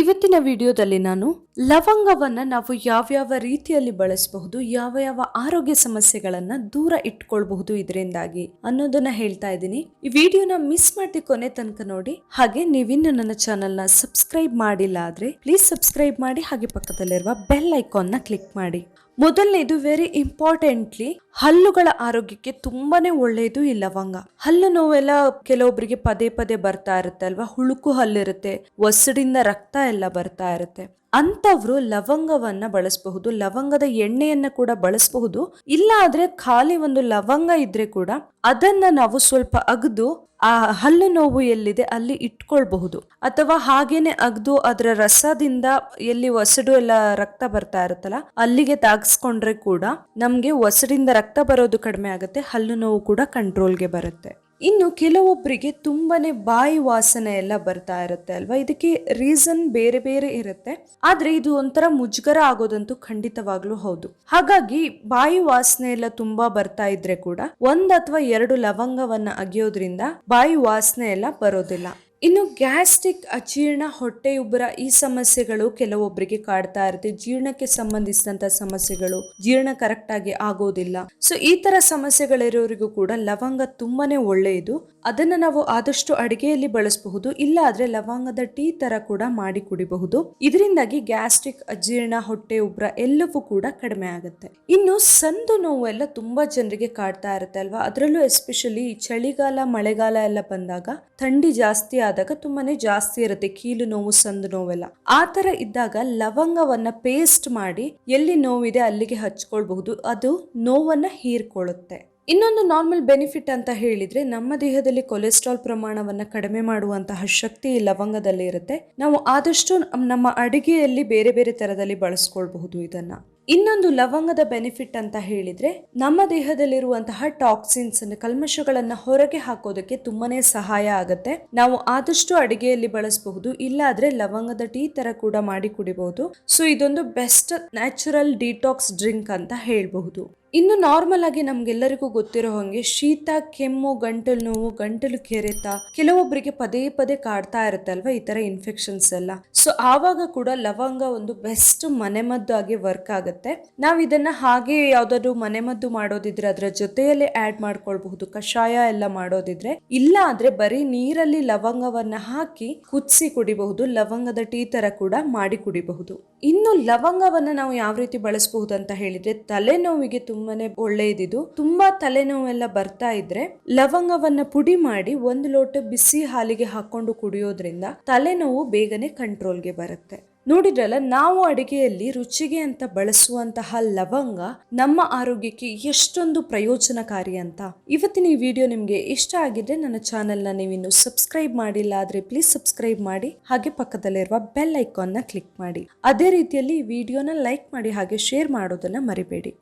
ಇವತ್ತಿನ ವಿಡಿಯೋದಲ್ಲಿ ನಾನು ಲವಂಗವನ್ನ ನಾವು ಯಾವ್ಯಾವ ರೀತಿಯಲ್ಲಿ ಬಳಸಬಹುದು, ಯಾವ ಯಾವ ಆರೋಗ್ಯ ಸಮಸ್ಯೆಗಳನ್ನ ದೂರ ಇಟ್ಕೊಳ್ಬಹುದು ಇದರಿಂದಾಗಿ ಅನ್ನೋದನ್ನ ಹೇಳ್ತಾ ಇದ್ದೀನಿ. ಈ ವಿಡಿಯೋನ ಮಿಸ್ ಮಾಡಿ ಕೊನೆ ತನಕ ನೋಡಿ. ಹಾಗೆ ನೀವಿನ್ನು ನನ್ನ ಚಾನೆಲ್ನ ಸಬ್ಸ್ಕ್ರೈಬ್ ಮಾಡಿಲ್ಲ ಆದ್ರೆ ಪ್ಲೀಸ್ ಸಬ್ಸ್ಕ್ರೈಬ್ ಮಾಡಿ ಹಾಗೆ ಪಕ್ಕದಲ್ಲಿರುವ ಬೆಲ್ ಐಕಾನ್ನ ಕ್ಲಿಕ್ ಮಾಡಿ. ಮೊದಲನೇದು ವೆರಿ ಇಂಪಾರ್ಟೆಂಟ್ಲಿ ಹಲ್ಲುಗಳ ಆರೋಗ್ಯಕ್ಕೆ ತುಂಬಾನೇ ಒಳ್ಳೆಯದು ಈ ಲವಂಗ ಹಲ್ಲು ನೋವೆಲ್ಲ ಕೆಲವೊಬ್ಬರಿಗೆ ಪದೇ ಪದೇ ಬರ್ತಾ ಇರುತ್ತೆ ಅಲ್ವಾ ಹುಳುಕು ಹಲ್ಲಿರುತ್ತೆ, ಒಸಡಿಂದ ರಕ್ತ ಎಲ್ಲ ಬರ್ತಾ ಇರುತ್ತೆ. ಅಂತವ್ರು ಲವಂಗವನ್ನ ಬಳಸಬಹುದು, ಲವಂಗದ ಎಣ್ಣೆಯನ್ನ ಕೂಡ ಬಳಸಬಹುದು. ಇಲ್ಲ ಆದ್ರೆ ಖಾಲಿ ಒಂದು ಲವಂಗ ಇದ್ರೆ ಕೂಡ ಅದನ್ನ ನಾವು ಸ್ವಲ್ಪ ಅಗದು ಆ ಹಲ್ಲು ನೋವು ಎಲ್ಲಿದೆ ಅಲ್ಲಿ ಇಟ್ಕೊಳ್ಬಹುದು. ಅಥವಾ ಹಾಗೇನೆ ಅಗ್ದು ಅದರ ರಸದಿಂದ ಎಲ್ಲಿ ಒಸಡು ಎಲ್ಲ ರಕ್ತ ಬರ್ತಾ ಇರುತ್ತಲ್ಲ, ಅಲ್ಲಿಗೆ ತಾಗಿಸ್ಕೊಂಡ್ರೆ ಕೂಡ ನಮ್ಗೆ ಒಸಡಿಂದ ರಕ್ತ ಬರೋದು ಕಡಿಮೆ ಆಗುತ್ತೆ, ಹಲ್ಲು ನೋವು ಕೂಡ ಕಂಟ್ರೋಲ್ಗೆ ಬರುತ್ತೆ. ಇನ್ನು ಕೆಲವೊಬ್ಬರಿಗೆ ತುಂಬಾನೇ ಬಾಯಿ ವಾಸನೆ ಎಲ್ಲ ಬರ್ತಾ ಇರುತ್ತೆ ಅಲ್ವಾ? ಇದಕ್ಕೆ ರೀಸನ್ ಬೇರೆ ಬೇರೆ ಇರುತ್ತೆ. ಆದ್ರೆ ಇದು ಒಂಥರ ಮುಜುಗರ ಆಗೋದಂತೂ ಖಂಡಿತವಾಗ್ಲೂ ಹೌದು. ಹಾಗಾಗಿ ಬಾಯಿ ವಾಸನೆ ಎಲ್ಲ ತುಂಬಾ ಬರ್ತಾ ಇದ್ರೆ ಕೂಡ ಒಂದ್ ಅಥವಾ ಎರಡು ಲವಂಗವನ್ನ ಅಗಿಯೋದ್ರಿಂದ ಬಾಯಿ ವಾಸನೆ ಎಲ್ಲ ಬರೋದಿಲ್ಲ. ಇನ್ನು ಗ್ಯಾಸ್ಟ್ರಿಕ್ ಅಜೀರ್ಣ ಹೊಟ್ಟೆಯುಬ್ಬರ ಈ ಸಮಸ್ಯೆಗಳು ಕೆಲವೊಬ್ಬರಿಗೆ ಕಾಡ್ತಾ ಇರುತ್ತೆ. ಜೀರ್ಣಕ್ಕೆ ಸಂಬಂಧಿಸಿದಂತ ಸಮಸ್ಯೆಗಳು ಜೀರ್ಣ ಕರೆಕ್ಟ್ ಆಗಿ ಆಗೋದಿಲ್ಲ. ಸೊ ಈ ತರ ಸಮಸ್ಯೆಗಳಿರೋರಿಗೂ ಕೂಡ ಲವಂಗ ತುಂಬಾನೇ ಒಳ್ಳೆಯದು. ಅದನ್ನ ನಾವು ಆದಷ್ಟು ಅಡಿಗೆಯಲ್ಲಿ ಬಳಸಬಹುದು. ಇಲ್ಲ ಲವಂಗದ ಟೀ ತರ ಕೂಡ ಮಾಡಿ ಕುಡಿಬಹುದು. ಇದರಿಂದಾಗಿ ಗ್ಯಾಸ್ಟ್ರಿಕ್ ಅಜೀರ್ಣ, ಹೊಟ್ಟೆ ಉಬ್ರ ಎಲ್ಲವೂ ಕೂಡ ಕಡಿಮೆ ಆಗುತ್ತೆ. ಇನ್ನು ಸಂದು ನೋವು ಎಲ್ಲ ತುಂಬಾ ಜನರಿಗೆ ಕಾಡ್ತಾ ಇರುತ್ತೆ ಅಲ್ವಾ? ಅದರಲ್ಲೂ ಎಸ್ಪೆಷಲಿ ಚಳಿಗಾಲ, ಮಳೆಗಾಲ ಎಲ್ಲ ಬಂದಾಗ ಥಂಡಿ ಜಾಸ್ತಿ ಆದಾಗ ತುಂಬಾನೇ ಜಾಸ್ತಿ ಇರುತ್ತೆ ಕೀಲು ನೋವು, ಸಂದು ನೋವೆಲ್ಲ. ಆ ತರ ಇದ್ದಾಗ ಲವಂಗವನ್ನ ಪೇಸ್ಟ್ ಮಾಡಿ ಎಲ್ಲಿ ನೋವಿದೆ ಅಲ್ಲಿಗೆ ಹಚ್ಕೊಳ್ಬಹುದು. ಅದು ನೋವನ್ನ ಹೀರ್ಕೊಳ್ಳುತ್ತೆ. ಇನ್ನೊಂದು ನಾರ್ಮಲ್ ಬೆನಿಫಿಟ್ ಅಂತ ಹೇಳಿದ್ರೆ ನಮ್ಮ ದೇಹದಲ್ಲಿ ಕೊಲೆಸ್ಟ್ರಾಲ್ ಪ್ರಮಾಣವನ್ನ ಕಡಿಮೆ ಮಾಡುವಂತಹ ಶಕ್ತಿ ಈ ಲವಂಗದಲ್ಲಿ ಇರುತ್ತೆ. ನಾವು ಆದಷ್ಟು ನಮ್ಮ ಅಡಿಗೆಯಲ್ಲಿ ಬೇರೆ ಬೇರೆ ತರದಲ್ಲಿ ಬಳಸ್ಕೊಳ್ಬಹುದು ಇದನ್ನ. ಇನ್ನೊಂದು ಲವಂಗದ ಬೆನಿಫಿಟ್ ಅಂತ ಹೇಳಿದ್ರೆ, ನಮ್ಮ ದೇಹದಲ್ಲಿರುವಂತಹ ಟಾಕ್ಸಿನ್ಸ್ ಕಲ್ಮಶಗಳನ್ನ ಹೊರಗೆ ಹಾಕೋದಕ್ಕೆ ತುಂಬಾನೇ ಸಹಾಯ ಆಗುತ್ತೆ. ನಾವು ಆದಷ್ಟು ಅಡಿಗೆಯಲ್ಲಿ ಬಳಸಬಹುದು, ಇಲ್ಲಾದ್ರೆ ಲವಂಗದ ಟೀ ತರ ಕೂಡ ಮಾಡಿ ಕುಡಿಬಹುದು. ಸೊ ಇದೊಂದು ಬೆಸ್ಟ್ ನ್ಯಾಚುರಲ್ ಡಿಟಾಕ್ಸ್ ಡ್ರಿಂಕ್ ಅಂತ ಹೇಳ್ಬಹುದು. ಇನ್ನು ನಾರ್ಮಲ್ ಆಗಿ ನಮ್ಗೆಲ್ಲರಿಗೂ ಗೊತ್ತಿರೋ ಹಾಗೆ ಶೀತ, ಕೆಮ್ಮು, ಗಂಟಲು ನೋವು, ಗಂಟಲು ಕೆರೆತ ಕೆಲವೊಬ್ಬರಿಗೆ ಪದೇ ಪದೇ ಕಾಡ್ತಾ ಇರುತ್ತೆ ಅಲ್ವಾ ಈ ತರ ಇನ್ಫೆಕ್ಷನ್ಸ್ ಎಲ್ಲ. ಸೊ ಆವಾಗ ಕೂಡ ಲವಂಗ ಒಂದು ಬೆಸ್ಟ್ ಮನೆಮದ್ದು ಆಗಿ ವರ್ಕ್ ಆಗುತ್ತೆ. ನಾವು ಇದನ್ನ ಹಾಗೆ ಯಾವ್ದಾದ್ರು ಮನೆಮದ್ದು ಮಾಡೋದಿದ್ರೆ ಅದರ ಜೊತೆಯಲ್ಲೇ ಆಡ್ ಮಾಡ್ಕೊಳ್ಬಹುದು, ಕಷಾಯ ಎಲ್ಲ ಮಾಡೋದಿದ್ರೆ. ಇಲ್ಲ ಆದ್ರೆ ಬರೀ ನೀರಲ್ಲಿ ಲವಂಗವನ್ನ ಹಾಕಿ ಕುದಿಸಿ ಕುಡಿಬಹುದು, ಲವಂಗದ ಟೀ ತರ ಕೂಡ ಮಾಡಿ ಕುಡಿಬಹುದು. ಇನ್ನು ಲವಂಗವನ್ನ ನಾವು ಯಾವ ರೀತಿ ಬಳಸಬಹುದು ಅಂತ ಹೇಳಿದ್ರೆ ತಲೆನೋವಿಗೆ ತುಂಬಾನೇ ಒಳ್ಳೆಯದಿದು ತುಂಬಾ ತಲೆನೋವೆಲ್ಲ ಬರ್ತಾ ಇದ್ರೆ ಲವಂಗವನ್ನ ಪುಡಿ ಮಾಡಿ ಒಂದು ಲೋಟ ಬಿಸಿ ಹಾಲಿಗೆ ಹಾಕೊಂಡು ಕುಡಿಯೋದ್ರಿಂದ ತಲೆನೋವು ಬೇಗನೆ ಕಂಟ್ರೋಲ್ಗೆ ಬರುತ್ತೆ. ನೋಡಿದ್ರಲ್ಲ, ನಾವು ಅಡಿಗೆಯಲ್ಲಿ ರುಚಿಗೆ ಅಂತ ಬಳಸುವಂತಹ ಲವಂಗ ನಮ್ಮ ಆರೋಗ್ಯಕ್ಕೆ ಎಷ್ಟೊಂದು ಪ್ರಯೋಜನಕಾರಿ ಅಂತ. ಇವತ್ತಿನ ಈ ವಿಡಿಯೋ ನಿಮಗೆ ಇಷ್ಟ ಆಗಿದ್ರೆ ನನ್ನ ಚಾನೆಲ್ನ ನೀವಿನ್ನು ಸಬ್ಸ್ಕ್ರೈಬ್ ಮಾಡಿಲ್ಲ ಆದ್ರೆ ಪ್ಲೀಸ್ ಸಬ್ಸ್ಕ್ರೈಬ್ ಮಾಡಿ, ಹಾಗೆ ಪಕ್ಕದಲ್ಲಿರುವ ಬೆಲ್ ಐಕಾನ್ನ ಕ್ಲಿಕ್ ಮಾಡಿ. ಅದೇ ರೀತಿಯಲ್ಲಿ ವಿಡಿಯೋನ ಲೈಕ್ ಮಾಡಿ, ಹಾಗೆ ಶೇರ್ ಮಾಡೋದನ್ನ ಮರಿಬೇಡಿ.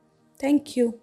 Thank you.